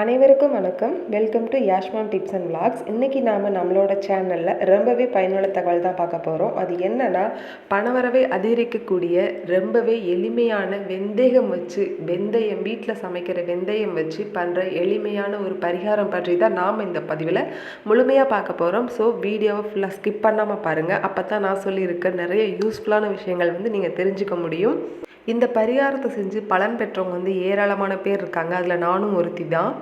அனைவருக்கும் வணக்கம். Welcome to Yashman tips and vlogs இன்றைக்கி நாம் நம்மளோட சேனலில் ரொம்பவே பயனுள்ள தகவல் தான் பார்க்க போகிறோம் அது என்னன்னா பணவரவை அதிகரிக்கக்கூடிய ரொம்பவே எளிமையான வெந்தயம் வச்சு வெந்தயம் வீட்டில் சமைக்கிற வெந்தயம் வச்சு பண்ணுற எளிமையான ஒரு பரிகாரம் பற்றி தான் நாம் இந்த பதிவில் முழுமையாக பார்க்க போகிறோம் ஸோ வீடியோவை ஃபுல்லாக ஸ்கிப் பண்ணாமல் பாருங்கள் அப்போ தான் நான் சொல்லியிருக்க நிறைய யூஸ்ஃபுல்லான விஷயங்கள் வந்து நீங்கள் தெரிஞ்சுக்க முடியும். இந்த பரிகாரத்தை செஞ்சு பலன் பெற்றவங்க வந்து ஏராளமான பேர் இருக்காங்க. அதில் நானும் ஒருத்தி தான்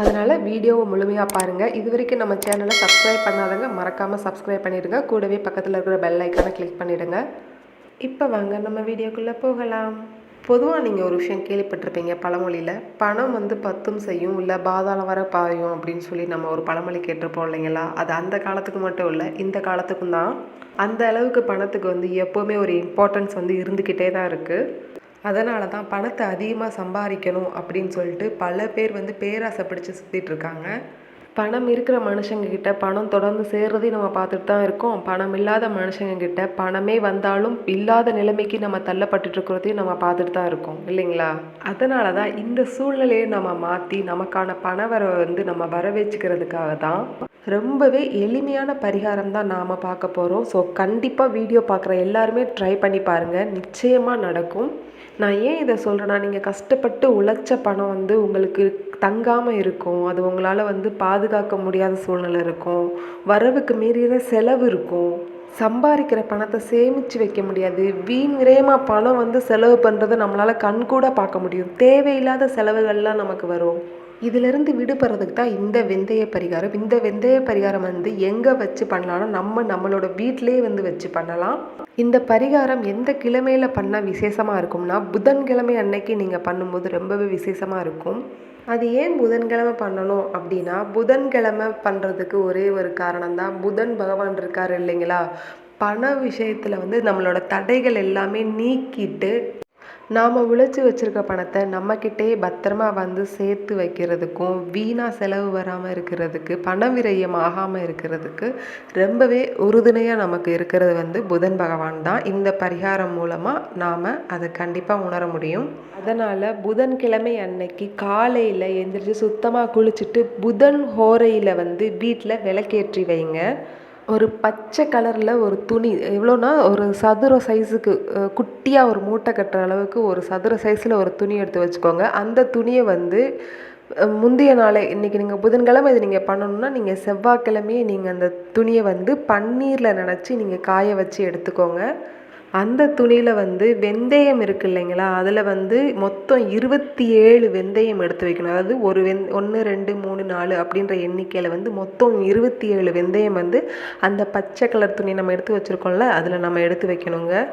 அதனால் வீடியோவை முழுமையாக பாருங்கள் இது வரைக்கும் நம்ம சேனலை சப்ஸ்கிரைப் பண்ணாதவங்க மறக்காமல் சப்ஸ்கிரைப் பண்ணிடுங்க. கூடவே பக்கத்தில் இருக்கிற பெல் ஐக்கானை கிளிக் பண்ணிவிடுங்க இப்போ வாங்க நம்ம வீடியோக்குள்ளே போகலாம். பொதுவாக நீங்கள் ஒரு விஷயம் கேள்விப்பட்டிருப்பீங்க பழமொழியில். பணம் வந்து பத்தும் செய்யும் இல்லை பாதாளம் வர பாயும் அப்படின்னு சொல்லி நம்ம ஒரு பழமொழி கேட்டிருப்போம் இல்லைங்களா? அது அந்த காலத்துக்கு மட்டும் இல்லை இந்த காலத்துக்கும் தான். அந்த அளவுக்கு பணத்துக்கு வந்து எப்போவுமே ஒரு இம்பார்ட்டன்ஸ் வந்து இருந்துக்கிட்டே தான் இருக்குது அதனால தான் பணத்தை அதிகமாக சம்பாதிக்கணும் அப்படின்னு சொல்லிட்டு பல பேர் வந்து பேராசை பிடிச்சு சுற்றிட்டு இருக்காங்க. பணம் இருக்கிற மனுஷங்கக்கிட்ட பணம் தொடர்ந்து சேர்றதையும் நம்ம பார்த்துட்டு தான் இருக்கோம். பணம் இல்லாத மனுஷங்கக்கிட்ட பணமே வந்தாலும் இல்லாத நிலைமைக்கு நம்ம தள்ளப்பட்டுருக்கிறதையும் நம்ம பார்த்துட்டு தான் இருக்கோம். இல்லைங்களா? அதனால தான் இந்த சூழ்நிலையை நம்ம மாற்றி நமக்கான பண வரவை வந்து நம்ம வர வச்சுக்கிறதுக்காக தான் ரொம்பவே எளிமையான பரிகாரம் தான் நாம் பார்க்க போகிறோம் ஸோ கண்டிப்பாக வீடியோ பார்க்குற எல்லாருமே ட்ரை பண்ணி பாருங்கள் நிச்சயமாக நடக்கும். நான் ஏன் இதை சொல்கிறேன்னா நீங்கள் கஷ்டப்பட்டு உழைச்ச பணம் வந்து உங்களுக்கு தங்காமல் இருக்கும். அது உங்களால் வந்து பாதுகாக்க முடியாத சூழ்நிலை இருக்கும். வரவுக்கு மீறின செலவு இருக்கும். சம்பாதிக்கிற பணத்தை சேமித்து வைக்க முடியாது. வீண் விரயமாக பணம் வந்து செலவு பண்ணுறதை நம்மளால் கண்கூட பார்க்க முடியும். தேவையில்லாத செலவுகள்லாம் நமக்கு வரும். இதிலிருந்து விடுபடுறதுக்கு தான் இந்த வெந்தய பரிகாரம். இந்த வெந்தய பரிகாரம் வந்து எங்கே வச்சு பண்ணலாம்னா நம்ம நம்மளோட வீட்டிலே வந்து வச்சு பண்ணலாம். இந்த பரிகாரம் எந்த கிழமையில் பண்ணால் விசேஷமாக இருக்கும்னா புதன்கிழமை அன்னைக்கு நீங்கள் பண்ணும்போது ரொம்பவே விசேஷமாக இருக்கும். அது ஏன் புதன்கிழமை பண்ணணும் அப்படின்னா புதன்கிழமை பண்ணுறதுக்கு ஒரே ஒரு காரணம் தான் புதன் பகவான் இருக்கார் இல்லைங்களா? பண விஷயத்தில் வந்து நம்மளோட தடைகள் எல்லாமே நீக்கிட்டு நாம் உழைச்சி வச்சுருக்க பணத்தை நம்மக்கிட்டே பத்திரமா வந்து சேர்த்து வைக்கிறதுக்கும் வீணாக செலவு வராமல் இருக்கிறதுக்கு பண விரயம் ஆகாமல் இருக்கிறதுக்கு ரொம்பவே உறுதுணையாக நமக்கு இருக்கிறது வந்து புதன் பகவான் தான். இந்த பரிகாரம் மூலமாக நாம் அதை கண்டிப்பாக உணர முடியும். அதனால் புதன்கிழமை அன்னைக்கு காலையில் எந்திரிச்சு சுத்தமாக குளிச்சுட்டு புதன் ஹோரையில் வந்து வீட்டில் விளக்கேற்றி வைங்க. ஒரு பச்சை கலரில் ஒரு துணி எவ்வளோனா ஒரு சதுர சைஸுக்கு குட்டியாக ஒரு மூட்டை கட்டுற அளவுக்கு ஒரு சதுர சைஸில் ஒரு துணி எடுத்து வச்சுக்கோங்க. அந்த துணியை வந்து முந்தைய நாளே இன்றைக்கி நீங்கள் புதன்கிழமை இது நீங்கள் பண்ணணுன்னா நீங்கள் செவ்வாய்க்கிழமையே நீங்கள் அந்த துணியை வந்து பன்னீரில் நினச்சி நீங்கள் காய வச்சு எடுத்துக்கோங்க. அந்த துணியில் வந்து வெந்தயம் இருக்கு இல்லைங்களா? அதில் வந்து மொத்தம் இருபத்தி ஏழு வெந்தயம் எடுத்து வைக்கணும். அதாவது ஒரு வெந் ஒன்று ரெண்டு மூணு நாலு அப்படின்ற எண்ணிக்கையில் வந்து மொத்தம் இருபத்தி ஏழு வெந்தயம் வந்து அந்த பச்சை கலர் துணி நம்ம எடுத்து வச்சுருக்கோம்ல அதில் நம்ம எடுத்து வைக்கணுங்க.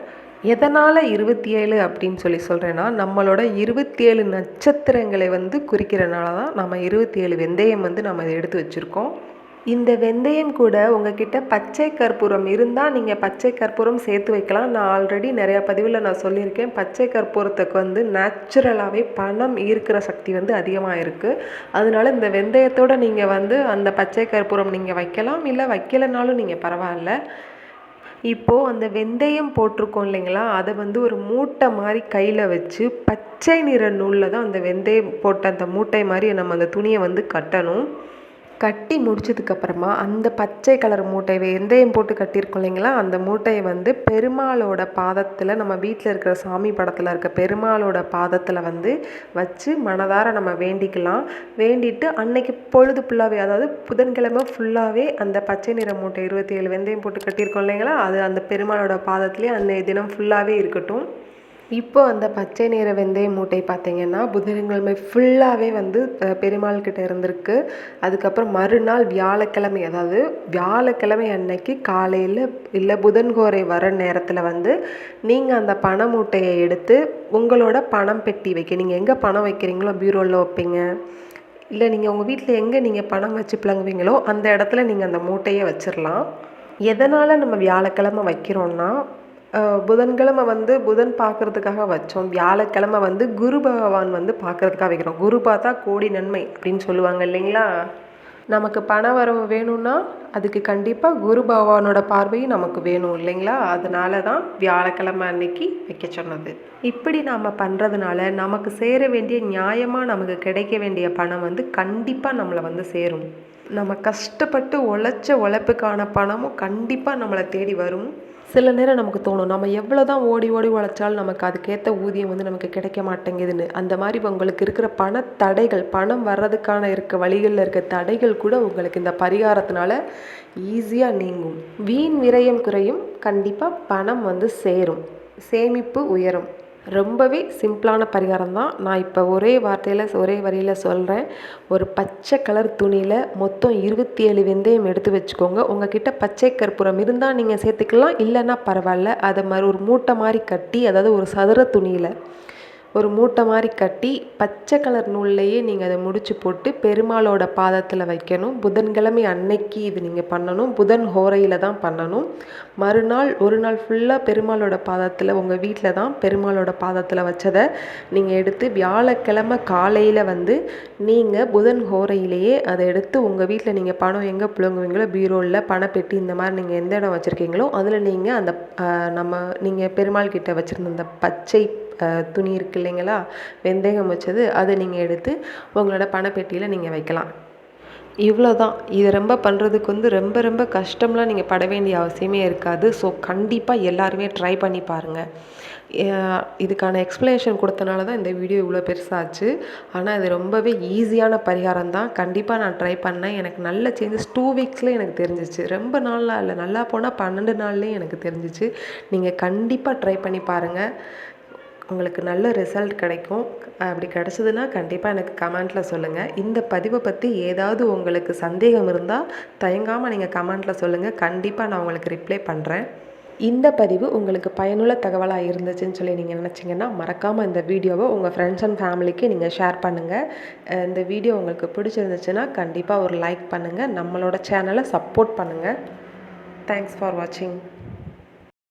எதனால் இருபத்தி ஏழு அப்படின்னு சொல்லி சொல்கிறேன்னா நம்மளோட இருபத்தி ஏழு நட்சத்திரங்களை வந்து குறிக்கிறனால தான் நம்ம இருபத்தி ஏழு வெந்தயம் வந்து நம்ம எடுத்து வச்சுருக்கோம். இந்த வெந்தயம் கூட உங்ககிட்ட பச்சை கற்பூரம் இருந்தால் நீங்கள் பச்சை கற்பூரம் சேர்த்து வைக்கலாம். நான் ஆல்ரெடி நிறையா பதிவில் நான் சொல்லியிருக்கேன். பச்சை கற்பூரத்துக்கு வந்து நேச்சுரலாகவே பணம் ஈர்க்கிற சக்தி வந்து அதிகமாக இருக்குது அதனால இந்த வெந்தயத்தோடு நீங்கள் வந்து அந்த பச்சை கற்பூரம் நீங்கள் வைக்கலாம். இல்லை வைக்கலைனாலும் நீங்கள் பரவாயில்ல. இப்போது அந்த வெந்தயம் போட்டிருக்கோம் இல்லைங்களா? அதை வந்து ஒரு மூட்டை மாதிரி கையில் வச்சு பச்சை நிற நூலில் தான் அந்த வெந்தயம் போட்ட அந்த மூட்டை மாதிரி நம்ம அந்த துணியை வந்து கட்டணும். கட்டி முடிச்சதுக்கப்புறமா அந்த பச்சை கலர் மூட்டை வெந்தயம் போட்டு கட்டியிருக்கோம் இல்லைங்களா? அந்த மூட்டையை வந்து பெருமாளோட பாதத்தில் நம்ம வீட்டில் இருக்கிற சாமி படத்தில் இருக்க பெருமாளோட பாதத்தில் வந்து வச்சு மனதார நம்ம வேண்டிக்கலாம். வேண்டிட்டு அன்னைக்கு பொழுது ஃபுல்லாகவே அதாவது புதன்கிழமை ஃபுல்லாகவே அந்த பச்சை நிற மூட்டை இருபத்தி ஏழு வெந்தயம் போட்டு கட்டியிருக்கோம் இல்லைங்களா? அது அந்த பெருமாளோட பாதத்துலேயே அன்னைய தினம் ஃபுல்லாகவே இருக்கட்டும். இப்போ அந்த பச்சை நிற வெந்தய மூட்டை பார்த்தீங்கன்னா புதன்கிழமை ஃபுல்லாகவே வந்து பெருமாள் கிட்ட இருந்திருக்கு. அதுக்கப்புறம் மறுநாள் வியாழக்கிழமை அதாவது வியாழக்கிழமை அன்னைக்கு காலையில் இல்லை புதன்கோரை வர நேரத்தில் வந்து நீங்கள் அந்த பண மூட்டையை எடுத்து உங்களோட பணம் பெட்டி வைக்க நீங்கள் எங்கே பணம் வைக்கிறீங்களோ பீரோவில் வைப்பீங்க. இல்லை நீங்கள் உங்கள் வீட்டில் எங்கே நீங்கள் பணம் வச்சு பிளங்குவீங்களோ அந்த இடத்துல நீங்கள் அந்த மூட்டையை வச்சிடலாம் எதனால் நம்ம வியாழக்கிழமை வைக்கிறோன்னா புதன்கிழமை வந்து புதன் பார்க்குறதுக்காக வச்சோம். வியாழக்கிழமை வந்து குரு பகவான் வந்து பார்க்குறதுக்காக வைக்கிறோம். குரு பார்த்தா கோடி நன்மை அப்படின்னு சொல்லுவாங்க இல்லைங்களா? நமக்கு பண வரவு வேணும்னா அதுக்கு கண்டிப்பாக குரு பகவானோட பார்வையும் நமக்கு வேணும் இல்லைங்களா? அதனால தான் வியாழக்கிழமை அன்னைக்கு வைக்க சொன்னது. இப்படி நாம் பண்ணுறதுனால நமக்கு சேர வேண்டிய நியாயமாக நமக்கு கிடைக்க வேண்டிய பணம் வந்து கண்டிப்பாக நம்மளை வந்து சேரும். நம்ம கஷ்டப்பட்டு உழைச்ச உழைப்புக்கான பணமும் கண்டிப்பாக நம்மளை தேடி வரும். சில நேரம் நமக்கு தோணும் நம்ம எவ்வளோ தான் ஓடி ஓடி உழைச்சாலும் நமக்கு அதுக்கேற்ற ஊதியம் வந்து நமக்கு கிடைக்க மாட்டேங்குதுன்னு. அந்த மாதிரி உங்களுக்கு இருக்கிற பண தடைகள் பணம் வர்றதுக்கான இருக்க வழிகளில் இருக்க தடைகள் கூட உங்களுக்கு இந்த பரிகாரத்தினால ஈஸியாக நீங்கும். வீண் விரயம் குறையும். கண்டிப்பாக பணம் வந்து சேரும். சேமிப்பு உயரும். ரொம்பவே சிம்பிளான பரிகாரம் தான் நான் இப்போ ஒரே வார்த்தையில் ஒரே வரியில் சொல்கிறேன் ஒரு பச்சை கலர் துணியில் மொத்தம் இருபத்தி ஏழு வெந்தயம் எடுத்து வச்சுக்கோங்க. உங்ககிட்ட பச்சை கற்பூரம் இருந்தால் நீங்கள் சேர்த்துக்கலாம் இல்லைன்னா பரவாயில்ல. அதை மாதிரி ஒரு மூட்டை மாதிரி கட்டி அதாவது ஒரு சதுர துணியில் ஒரு மூட்டை மாதிரி கட்டி பச்சை கலர் நூல்லையே நீங்கள் அதை முடிச்சு போட்டு பெருமாளோட பாதத்தில் வைக்கணும். புதன்கிழமை அன்னைக்கு இது நீங்கள் பண்ணணும். புதன் ஹோரையில் தான் பண்ணணும். மறுநாள் ஒரு நாள் ஃபுல்லாக பெருமாளோட பாதத்தில் உங்கள் வீட்டில் தான் பெருமாளோட பாதத்தில் வச்சதை நீங்கள் எடுத்து வியாழக்கிழமை காலையில் வந்து நீங்கள் புதன் ஹோரையிலேயே அதை எடுத்து உங்கள் வீட்டில் நீங்கள் பணம் எங்கே புழங்குவீங்களோ பீரோவில் பணப்பெட்டி இந்த மாதிரி நீங்கள் எந்த இடம் வச்சுருக்கீங்களோ அதில் நீங்கள் அந்த நம்ம நீங்கள் பெருமாள் கிட்ட வச்சுருந்த அந்த பச்சை துணி இருக்குது இல்லைங்களா? வெந்தயம் வச்சது அதை நீங்கள் எடுத்து உங்களோட பணப்பெட்டியில் நீங்கள் வைக்கலாம். இவ்வளோ தான் இது ரொம்ப பண்ணுறதுக்கு வந்து ரொம்ப ரொம்ப கஷ்டம்லாம் நீங்கள் பட வேண்டிய அவசியமே இருக்காது. ஸோ கண்டிப்பாக எல்லாருமே ட்ரை பண்ணி பாருங்கள் இதுக்கான எக்ஸ்ப்ளனேஷன் கொடுத்தனால தான் இந்த வீடியோ இவ்வளோ பெருசாச்சு. ஆனால் இது ரொம்பவே ஈஸியான பரிகாரம் தான். கண்டிப்பாக நான் ட்ரை பண்ணேன். எனக்கு நல்ல சேஞ்சஸ் டூ வீக்ஸில் எனக்கு தெரிஞ்சிச்சு. ரொம்ப நாளாக இல்லை. நல்லா போனால் பன்னெண்டு நாள்லேயும் எனக்கு தெரிஞ்சிச்சு. நீங்கள் கண்டிப்பாக ட்ரை பண்ணி பாருங்கள் உங்களுக்கு நல்ல ரிசல்ட் கிடைக்கும். அப்படி கிடச்சிதுன்னா கண்டிப்பாக எனக்கு கமெண்ட்டில் சொல்லுங்கள் இந்த பதிவை பற்றி ஏதாவது உங்களுக்கு சந்தேகம் இருந்தால் தயங்காமல் நீங்கள் கமெண்ட்டில் சொல்லுங்கள் கண்டிப்பாக நான் உங்களுக்கு ரிப்ளை பண்ணுறேன் இந்த பதிவு உங்களுக்கு பயனுள்ள தகவலாக இருந்துச்சுன்னு சொல்லி நீங்கள் நினச்சிங்கன்னா மறக்காமல் இந்த வீடியோவை உங்கள் ஃப்ரெண்ட்ஸ் அண்ட் ஃபேமிலிக்கு நீங்கள் ஷேர் பண்ணுங்கள் இந்த வீடியோ உங்களுக்கு பிடிச்சிருந்துச்சுன்னா கண்டிப்பாக ஒரு லைக் பண்ணுங்கள் நம்மளோட சேனலை சப்போர்ட் பண்ணுங்கள் தேங்க்ஸ் ஃபார் வாட்சிங்